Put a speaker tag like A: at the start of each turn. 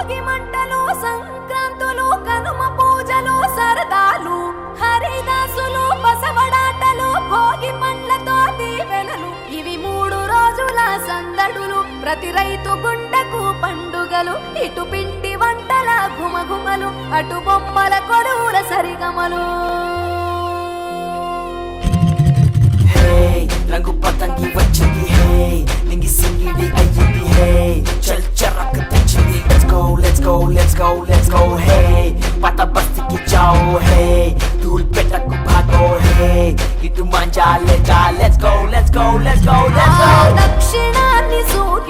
A: భోగి మంటలు సంక్రాంతులు కనుమ పూజలు సరదాలు హరిదాసులు బసవడాటలు భోగి పండ్లతో దీవెనలు. ఇవి మూడు రోజుల సందడులు. ప్రతి రైతు గుండెకు పండుగలు. ఇటు పిండి వంటల ఘుమఘుమలు అటు బొమ్మల కొడువుల సరిగమలు. हनुमान चाले चालेच go let's go let's go let's go दक्षिणानी
B: Surya